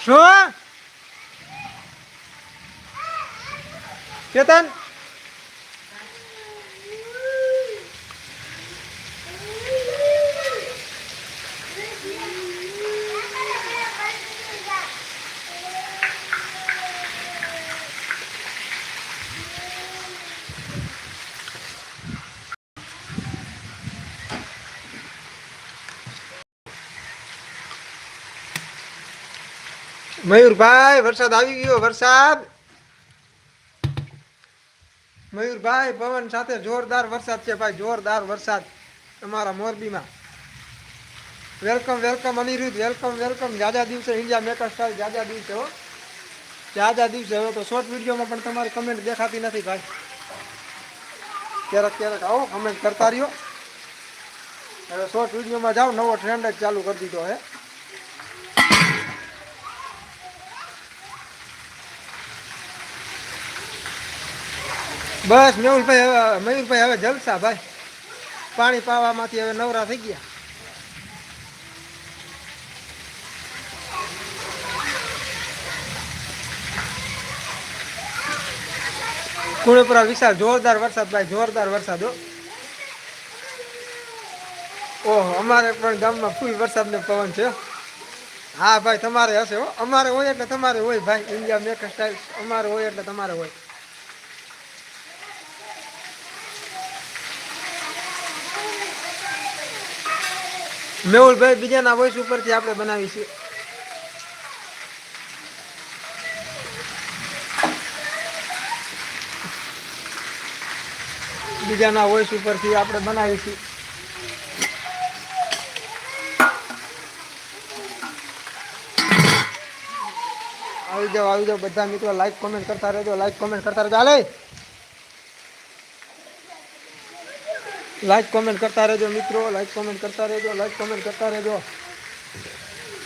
શું કેતન મયુરભાઈ, વરસાદ આવી ગયો, વરસાદ. મયુરભાઈ, પવન સાથે જોરદાર વરસાદ છે ભાઈ, જોરદાર વરસાદ અમારા મોરબીમાં. Welcome welcome Aniruddh, welcome welcome. જાજા દિવસે ઇન્ડિયા મેકર સ્ટાઇલ જાજા દિવસે હો. જાજા દિવસે હવે તો શોર્ટ વિડીયોમાં પણ તમારી કમેન્ટ દેખાતી નથી ભાઈ. ક્યારેક ક્યારેક આવો કમેન્ટ કરતા રહ્યો. હવે શોર્ટ વિડીયોમાં જાઓ, નવો ટ્રેન્ડ જ ચાલુ કરી દીધો હે. બસ, મેહુલભાઈ હવે મયુરભાઈ હવે જલસા ભાઈ. પાણી પાવામાંથી હવે નવરા થઈ ગયા. કુણેપુરા વિશાળ જોરદાર વરસાદ ભાઈ, જોરદાર વરસાદ હો. ઓહો, અમારે પણ ગામમાં ફૂલ વરસાદ ને પવન છે હા. ભાઈ, તમારે હશે હો. અમારે હોય એટલે તમારે હોય ભાઈ ઇન્ડિયા મેકર સ્ટાઇલ અમારે હોય એટલે તમારે હોય. મેહુલભાઈ, બીજાના વોઇસ ઉપરથી આપણે બનાવીશું. બીજાના વોઇસ ઉપરથી આપણે બનાવીશું. આવી જાઓ આવી જાઓ. બધા મિત્રો લાઈક કોમેન્ટ કરતા રહેજો લાઈક કોમેન્ટ કરતા રહેજો. હાલે! લાઈક કોમેન્ટ કરતા રહેજો મિત્રો. લાઈક કોમેન્ટ કરતા રહેજો. લાઈક કોમેન્ટ કરતા રહેજો.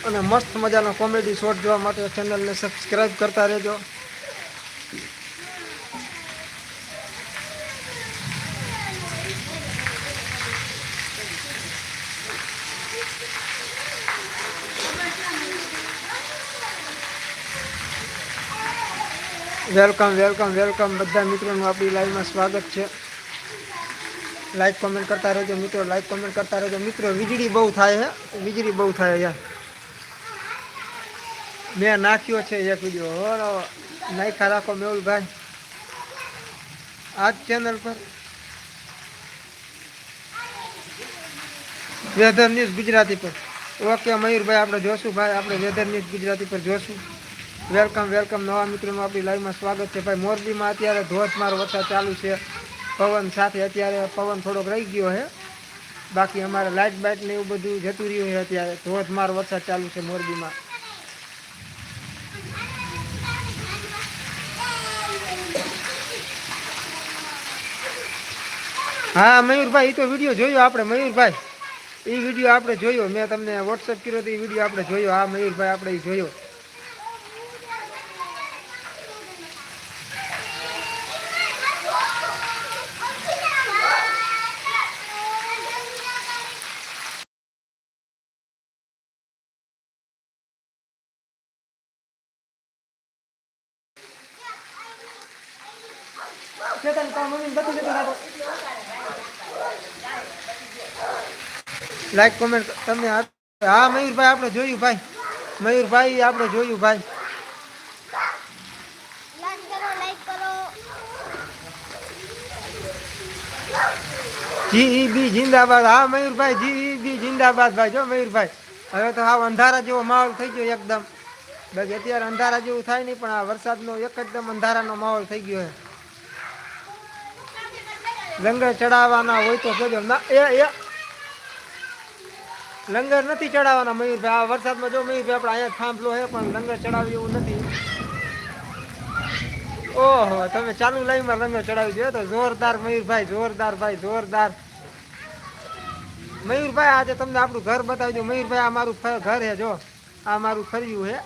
અને મસ્ત મજાનો કોમેડી શોટ જોવા માટે ચેનલને સબસ્ક્રાઈબ કરતા રહેજો. વેલકમ વેલકમ વેલકમ બધા મિત્રોનું આપણી લાઈવમાં સ્વાગત છે. લાઈક કોમેન્ટ કરતા રહેજો મિત્રો. લાઈક કોમેન્ટ કરતા રહેજો. મિત્રો, વીજળી બહુ થાય છે વીજળી બહુ થાય યાર. મેં નાખ્યો છે એક વીડિયો હો નાખ્યા રાખો મેહુલભાઈ. આ જ ચેનલ પર. વેધર ન્યૂઝ ગુજરાતી પર. ઓકે મયુરભાઈ, આપણે જોશું ભાઈ. આપણે વેધર ન્યૂઝ ગુજરાતી પર જોશું. વેલકમ વેલકમ નવા મિત્રોનું આપણી લાઈવમાં સ્વાગત છે. ભાઈ, મોરબીમાં અત્યારે ધોધમાર વરસાદ ચાલુ છે. પવન સાથે અત્યારે પવન થોડોક રહી ગયો છે. બાકી અમારે લાઇટ બાઇટ ને એવું બધું જતું રહ્યું છે અત્યારે. ધોધમાર વરસાદ ચાલુ છે મોરબીમાં. હા, મયુરભાઈ એ તો વીડિયો જોયો આપણે. મયુરભાઈ એ વીડિયો આપણે જોયો. મેં તમને વોટ્સઅપ કર્યો તો એ વીડિયો આપણે જોયો. હા, મયુરભાઈ, આપણે જોયો. ચેતન કા મમ્મી બધું જતું રાખો લાઈક કોમેન્ટ તમને હા મયુરભાઈ આપણે જોયું ભાઈ. મયુરભાઈ આપણે જોયું ભાઈ. જીઈબી જિંદાબાદ હા મયુરભાઈ જીઈબી જિંદાબાદ ભાઈ. જો મયુરભાઈ. હવે તો હા અંધારા જેવો માહોલ થઈ ગયો એકદમ. બાકી અત્યારે અંધારા જેવું થાય નહીં પણ આ વરસાદનો એકદમ અંધારાનો માહોલ થઈ ગયો છે. લંગર ચડાવવાના હોય તો કહેજો ના, એ એ. લંગર નથી ચડાવવાના મયુરભાઈ. આ વરસાદમાં જો મયુરભાઈ આપણે અહીંયા થાંભલો છે, પણ લંગર ચડાવી એવું નથી. ઓહો, તમે ચાલુ લાઈનમાં લંગર ચડાવી દો તો જોરદાર મયુરભાઈ, જોરદાર ભાઈ, જોરદાર. મયુરભાઈ, આજે તમને આપણું ઘર બતાવી દો મયુરભાઈ, આ મારું ઘર છે, જો. આ મારું ફર્યું છે.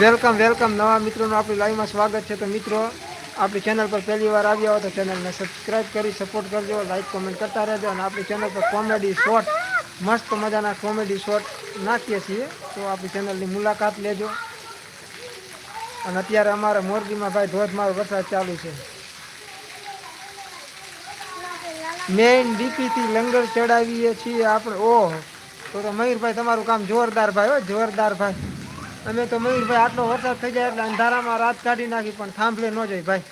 Welcome welcome. નવા મિત્રોનું આપણી લાઈવમાં સ્વાગત છે. તો મિત્રો આપણી ચેનલ પર પહેલી વાર આવ્યા હો તો ચેનલને સબસ્ક્રાઈબ કરી સપોર્ટ કરજો લાઈક કોમેન્ટ કરતા રહેજો અને આપણી ચેનલ પર કોમેડી શોર્ટ મસ્ત મજાના કોમેડી શોર્ટ નાખીએ છીએ. તો આપણી ચેનલની મુલાકાત લેજો. અને અત્યારે અમારે મોરબીમાં ભાઈ ધોધમાર વરસાદ ચાલુ છે. મેઇન ડીપીથી લંગર ચડાવીએ છીએ આપણે. ઓહો, તો તો મયુરભાઈ, તમારું કામ જોરદાર ભાઈ હો, જોરદાર ભાઈ. અમે તો મયુરભાઈ આટલો વરસાદ થઈ જાય એટલે અંધારામાં રાત કાઢી નાખી, પણ થાંભલે ન જાય ભાઈ.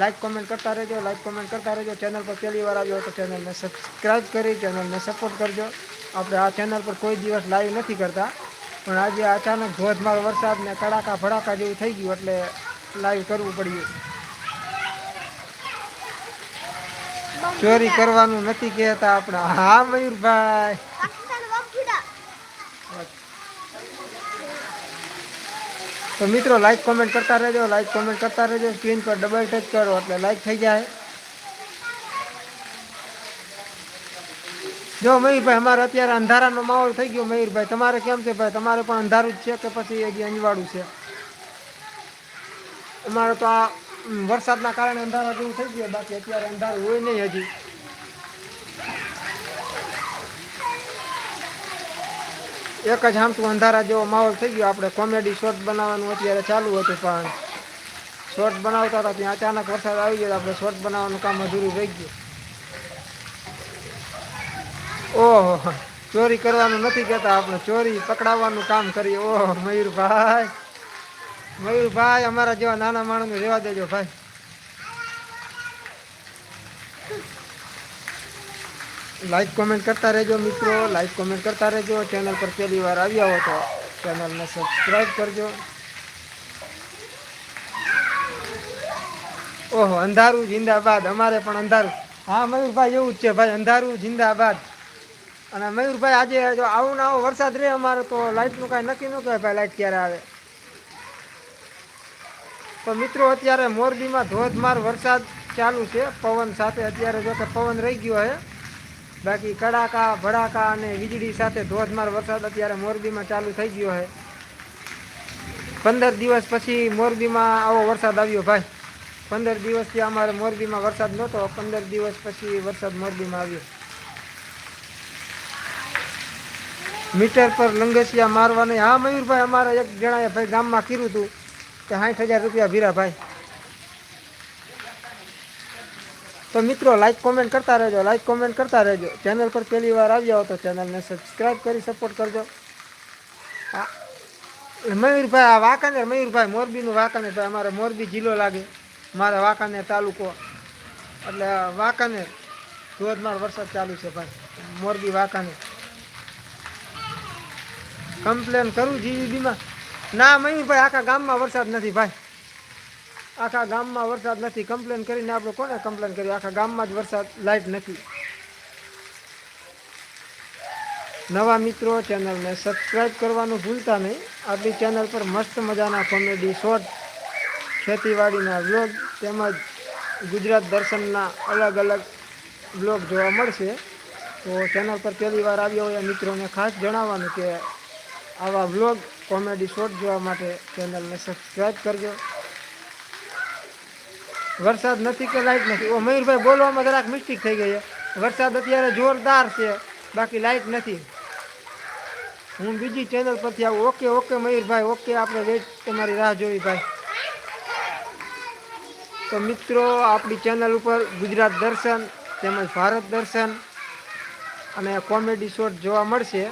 લાઈક કોમેન્ટ કરતા રહેજો લાઈક કોમેન્ટ કરતા રહેજો. ચેનલ પર પહેલી વાર આવ્યો તો ચેનલને સબસ્ક્રાઈબ કરી ચેનલને સપોર્ટ કરજો. આપણે આ ચેનલ પર કોઈ દિવસ લાઈવ નથી કરતા, પણ આજે અચાનક ધોધમાર વરસાદ ને કડાકા ભડાકા જેવું થઈ ગયું એટલે લાઈવ કરવું પડ્યું. ચોરી કરવાનું નથી કહેતા આપણે. હા, મયુરભાઈ. તો મિત્રો લાઈક કોમેન્ટ કરતા રહેજો. લાઈક કોમેન્ટ કરતા રહેજો. સ્ક્રીન પર ડબલ ટચ કરો એટલે લાઈક થઈ જાય. જો મયુરભાઈ, અમારે અત્યારે અંધારાનો માહોલ થઈ ગયો મયુરભાઈ. તમારે કેમ છે ભાઈ? તમારે પણ અંધારું જ છે કે પછી હજી અંજવાળું છે? અમારે તો આ વરસાદના કારણે અંધારા જેવું થઈ ગયું. બાકી અત્યારે અંધારું હોય નહીં હજી. એક જ હામતું અંધારા જેવો માહોલ થઈ ગયો. આપણે કોમેડી શોર્ટ બનાવવાનું અત્યારે ચાલુ હતું પણ શોર્ટ બનાવતા હતા ત્યાં અચાનક વરસાદ આવી ગયો આપણે શોર્ટ બનાવવાનું કામ અધૂરું રહી ગયું. ઓહો, ચોરી કરવાનું નથી કહેતા આપણે. ચોરી પકડાવવાનું કામ કરીએ. ઓહો, મયુરભાઈ મયુરભાઈ, અમારા જેવા નાના માણસને રહેવા દેજો ભાઈ. લાઈક કોમેન્ટ કરતા રહેજો મિત્રો. લાઈક કોમેન્ટ કરતા રહેજો. ચેનલ પર પહેલી વાર આવ્યા હો તો ચેનલને સબસ્ક્રાઈબ કરજો. ઓહો, અંધારું જિંદાબાદ. અમારે પણ અંધારું. હા, મયુરભાઈ, એવું જ છે ભાઈ. અંધારું જિંદાબાદ. અને મયુરભાઈ, આજે જો આવું ના આવો વરસાદ રહે અમારે તો લાઇટનું કાંઈ નક્કી ન કહેવાય ભાઈ લાઇટ ક્યારે આવે. તો મિત્રો, અત્યારે મોરબીમાં ધોધમાર વરસાદ ચાલુ છે. પવન સાથે અત્યારે જો કે પવન રહી ગયો છે. બાકી કડાકા, ભડાકા અને વીજળી સાથે ધોધમાર વરસાદ અત્યારે મોરબીમાં ચાલુ થઈ ગયો છે. પંદર દિવસ પછી મોરબીમાં આવો વરસાદ આવ્યો ભાઈ. પંદર દિવસથી અમારે મોરબીમાં વરસાદ નહોતો, પંદર દિવસ પછી વરસાદ મોરબીમાં આવ્યો. મીટર પર લંગસિયા મારવાની, હા મયુરભાઈ, અમારા એક જણાએ ભાઈ ગામમાં કીધું હતું કે સાઠ હજાર રૂપિયા ભીરા ભાઈ. તો મિત્રો લાઈક કોમેન્ટ કરતા રહેજો લાઈક કોમેન્ટ કરતા રહેજો. ચેનલ પર પહેલી વાર આવ્યા હો તો ચેનલને સબસ્ક્રાઈબ કરી સપોર્ટ કરજો. મયુરભાઈ, આ વાંકાનેર મયુરભાઈ, મોરબીનું વાંકાનેર ભાઈ, અમારે મોરબી જિલ્લો લાગે, મારે વાંકાનેર તાલુકો. એટલે વાંકાનેર, ધોધમાર વરસાદ ચાલુ છે ભાઈ, મોરબી, વાંકાનેર. કમ્પ્લેન કરું, જીવીબીમાં. ના, મયુરભાઈ, આખા ગામમાં વરસાદ નથી ભાઈ. આખા ગામમાં વરસાદ નથી. કમ્પ્લેન કરીને આપણે કોને કમ્પ્લેન કરી આખા ગામમાં જ વરસાદ લાઈટ નથી. નવા મિત્રો ચેનલને સબસ્ક્રાઈબ કરવાનું ભૂલતા નહીં. આપણી ચેનલ પર મસ્ત મજાના કોમેડી શોર્ટ ખેતીવાડીના વ્લોગ તેમજ ગુજરાત દર્શનના અલગ અલગ બ્લોગ જોવા મળશે. તો ચેનલ પર પહેલી વાર આવ્યા હોય મિત્રોને ખાસ જણાવવાનું કે આવા વ્લોગ કોમેડી શોર્ટ જોવા માટે ચેનલને સબસ્ક્રાઈબ કરજો. વરસાદ નથી કે લાઇટ નથી. ઓ મયુરભાઈ બોલવામાં જરાક મિસ્ટેક થઈ ગઈ છે. વરસાદ અત્યારે જોરદાર છે. બાકી લાઇટ નથી. હું બીજી ચેનલ પરથી આવું. ઓકે ઓકે, મયુરભાઈ, ઓકે, આપણે વેટ તમારી રાહ જોઈ ભાઈ. તો મિત્રો, આપણી ચેનલ ઉપર ગુજરાત દર્શન તેમજ ભારત દર્શન અને કોમેડી શોટ જોવા મળશે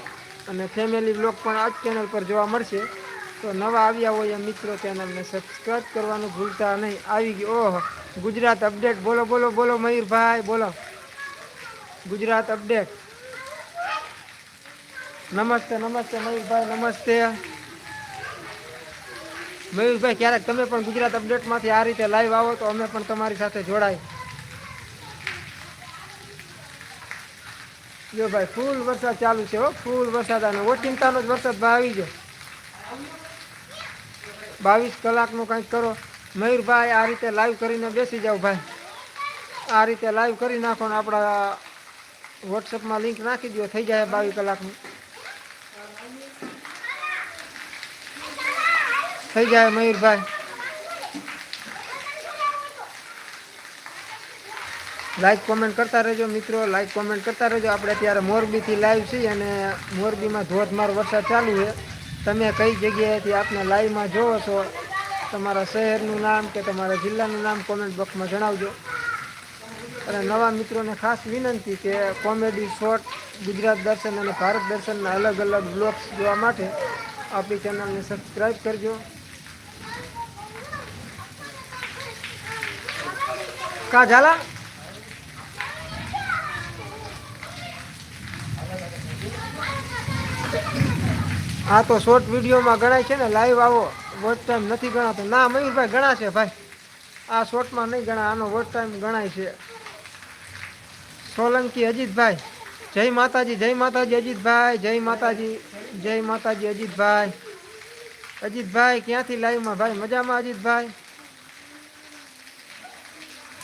અને ફેમિલી બ્લોગ પણ આ જ ચેનલ પર જોવા મળશે. તો નવા આવ્યા હોય મિત્રો ચેનલને સબસ્ક્રાઈબ કરવાનું ભૂલતા નહીં. આવી ગયો. ઓહો. ગુજરાત અપડેટ બોલો બોલો બોલો મયુરભાઈ, બોલો. ગુજરાત અપડેટ નમસ્તે નમસ્તે મયુરભાઈ નમસ્તે. મયુરભાઈ, ક્યારેક તમે પણ ગુજરાત અપડેટમાંથી આ રીતે લાઈવ આવો તો અમે પણ તમારી સાથે જોડાય. જો ભાઈ ફૂલ વરસાદ ચાલુ છે હો. ફૂલ વરસાદ અને ઓચિંતાનો જ વરસાદ ભાઈ આવી ગયો. બાવીસ કલાકનું કંઈક કરો. મયુરભાઈ, આ રીતે લાઈવ કરીને બેસી જાઓ ભાઈ. આ રીતે લાઈવ કરી નાખો ને આપણા વોટ્સઅપમાં લિંક નાખી દો થઈ જાય બાવીસ કલાકનું. થઈ જાય મયુરભાઈ. લાઈક કોમેન્ટ કરતા રહેજો મિત્રો લાઈક કોમેન્ટ કરતા રહેજો. આપણે અત્યારે મોરબીથી લાઈવ છીએ અને મોરબીમાં ધોધમાર વરસાદ ચાલુ છે. તમે કઈ જગ્યાએથી આપને લાઈવમાં જોવો છો, તમારા શહેરનું નામ કે તમારા જિલ્લાનું નામ કોમેન્ટ બોક્સમાં જણાવજો. અને નવા મિત્રોને ખાસ વિનંતી કે કોમેડી શોર્ટ ગુજરાત દર્શન અને ભારત દર્શનના અલગ અલગ બ્લોગ્સ જોવા માટે આપણી ચેનલને સબસ્ક્રાઈબ કરજો. કા ઝાલા? આ તો શોર્ટ વિડીયોમાં ગણાય છે ને લાઈવ આવો વોચ ટાઈમ નથી ગણાતો. ના, મયુરભાઈ ગણાશે, ભાઈ. આ શોર્ટમાં નહીં ગણાય, આનો વોચ ટાઈમ ગણાય છે. સોલંકી અજીતભાઈ. જય માતાજી જય માતાજી અજીતભાઈ, જય માતાજી જય માતાજી અજીતભાઈ. અજીતભાઈ, ક્યાંથી લાઈવમાં ભાઈ, મજામાં અજીતભાઈ?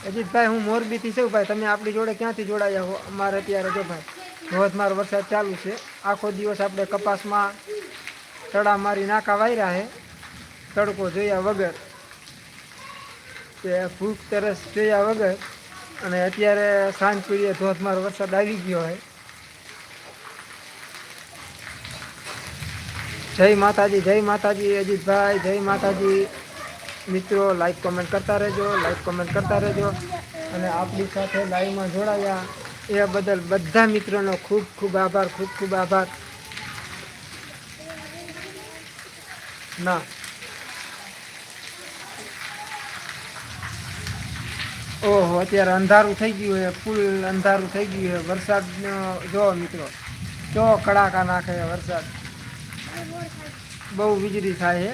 અજીતભાઈ, હું મોરબીથી છું, ભાઈ. તમે આપણી જોડે ક્યાંથી જોડાયા હો? અમારે અત્યારે જો, ભાઈ, ધોધમાર વરસાદ ચાલુ છે. આખો દિવસ આપણે કપાસમાં તડા મારી નાકા વાયરા હે, તડકો જોયા વગર. કે ભૂખ તરસ જોયા વગર અને અત્યારે સાંજ પીડીએ ધોધમાર વરસાદ આવી ગયો હોય જય માતાજી જય માતાજી, અજીતભાઈ, જય માતાજી. મિત્રો લાઈક કોમેન્ટ કરતા રહેજો લાઈક કોમેન્ટ કરતા રહેજો. અને આપણી સાથે લાઈવમાં જોડાયા એ બદલ બધા મિત્રોનો ખૂબ ખૂબ આભાર, ખૂબ ખૂબ આભાર. ના. ઓહો, અત્યારે અંધારું થઈ ગયું છે, ફૂલ અંધારું થઈ ગયું છે. વરસાદનો જો મિત્રો, જો કડાકા નાખે વરસાદ. બહુ વીજળી થાય છે.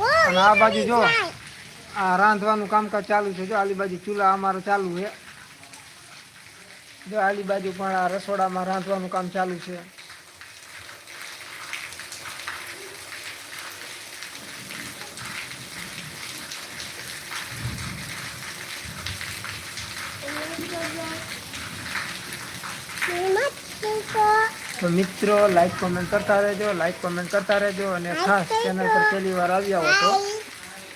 અને આ બાજુ જો, આ રાંધવાનું કામકાજ ચાલુ છે. જો આલી બાજુ ચૂલા અમારો ચાલુ છે. જો આલી બાજુ પણ આ રસોડામાં રાંધવાનું કામ ચાલુ છે. તો મિત્રો લાઈક કોમેન્ટ કરતા રહેજો લાઈક કોમેન્ટ કરતા રહેજો અને ખાસ ચેનલ પર પહેલી વાર આવ્યા હો તો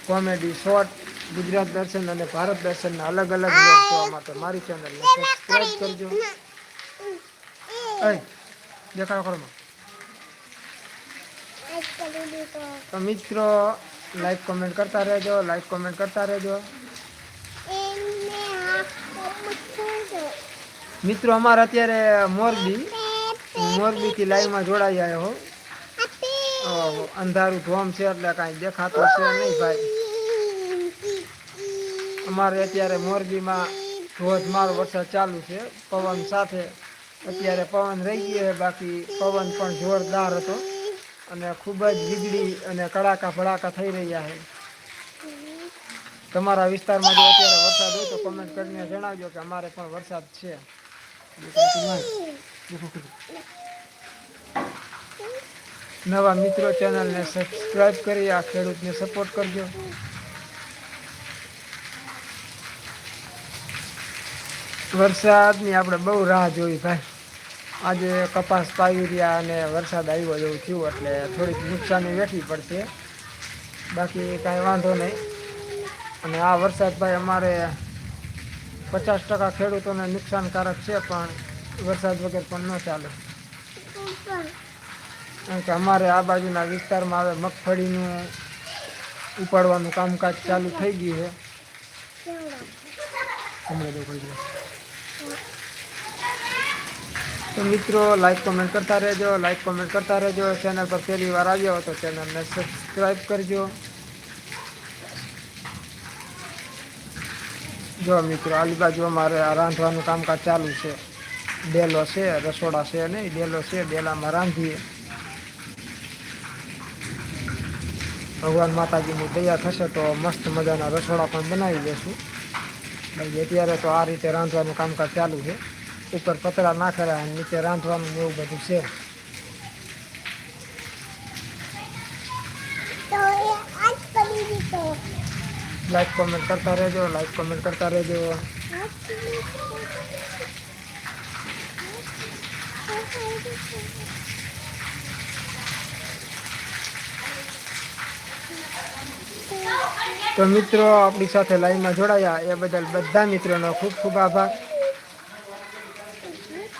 કોમેડી શોર્ટ ગુજરાત દર્શન અને ભારત દર્શનના અલગ અલગ વ્લોગ જોવા માટે મારી ચેનલને સબસ્ક્રાઈબ કરજો. એ દેખાડો કરો. તો મિત્રો લાઈક કોમેન્ટ કરતા રહેજો લાઈક કોમેન્ટ કરતા રહેજો. મિત્રો અમારે અત્યારે મોરબી મોરબીથી લાઈવમાં જોડાઈ આવ્યો હો. અંધારું ધોમ છે એટલે કાંઈ દેખાતું છે નહીં ભાઈ. અમારે અત્યારે મોરબીમાં ધોધમાર વરસાદ ચાલુ છે. પવન સાથે અત્યારે પવન રહી ગયો બાકી પવન પણ જોરદાર હતો. અને ખૂબ જ વીજળી અને કડાકા ભડાકા થઈ રહ્યા છે. તમારા વિસ્તારમાં જો અત્યારે વરસાદ હોય તો કમેન્ટ કરીને જણાવજો કે અમારે પણ વરસાદ છે. નવા મિત્રો ચેનલને સબસ્ક્રાઇબ કરી, આ ખેડૂતને સપોર્ટ કરજો. વરસાદની આપણે બહુ રાહ જોઈ ભાઈ. આજે કપાસ પાવી રહ્યા અને વરસાદ આવ્યો જેવું થયું, એટલે થોડીક નુકસાની વેઠવી પડશે. બાકી કાંઈ વાંધો નહીં. અને આ વરસાદ ભાઈ અમારે પચાસ ટકા ખેડૂતોને નુકસાનકારક છે, પણ વરસાદ વગર પણ ન ચાલે. કારણ કે અમારે આ બાજુના વિસ્તારમાં હવે મગફળીનું ઉપાડવાનું કામકાજ ચાલુ થઈ ગયું છે. તો મિત્રો લાઈક કોમેન્ટ કરતા રહેજો લાઈક કોમેન્ટ કરતા રહેજો. ચેનલ પર પહેલી વાર આવ્યો હો તો ચેનલને સબસ્ક્રાઈબ કરજો. જો મિત્રો આલી બાજુ અમારે આ રાંધવાનું કામકાજ ચાલુ છે. ડેલો છે રસોડા છે નહીં ડેલો છે ડેલામાં રાંધીએ. ભગવાન માતાજીની દયા થશે તો મસ્ત મજાના રસોડા પણ બનાવી દઈશું બાકી અત્યારે તો આ રીતે રાંધવાનું કામકાજ ચાલુ છે. ઉપર પતરા નાખેલા અને નીચે રાંધવાનું એવું બધું છે. લાઈક કોમેન્ટ કરતા રહેજો લાઈક કોમેન્ટ કરતા રહેજો. તો મિત્રો, આપણી સાથે લાઈવમાં જોડાયા. એ બદલ બધા મિત્રોનો ખૂબ ખૂબ આભાર.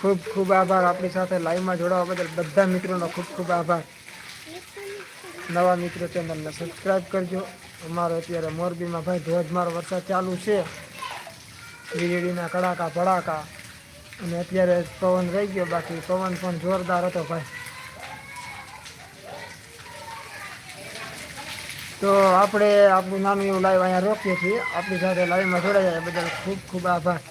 ખૂબ ખૂબ આભાર આપણી સાથે લાઈવમાં જોડાવા બદલ બધા મિત્રોનો ખૂબ ખૂબ આભાર. નવા મિત્રો ચેનલને સબસ્ક્રાઈબ કરજો. અમારો અત્યારે મોરબીમાં ભાઈ ધોધમાર વરસાદ ચાલુ છે. વીજળીના કડાકા ભડાકા. અને અત્યારે પવન રહી ગયો, બાકી પવન પણ જોરદાર હતો ભાઈ. તો આપણે આપણું નાનું એવું લાઈવ અહીંયા રોકીએ છીએ. આપણી સાથે લાઈવમાં જોડાઈ જાય બદલ ખૂબ ખૂબ આભાર.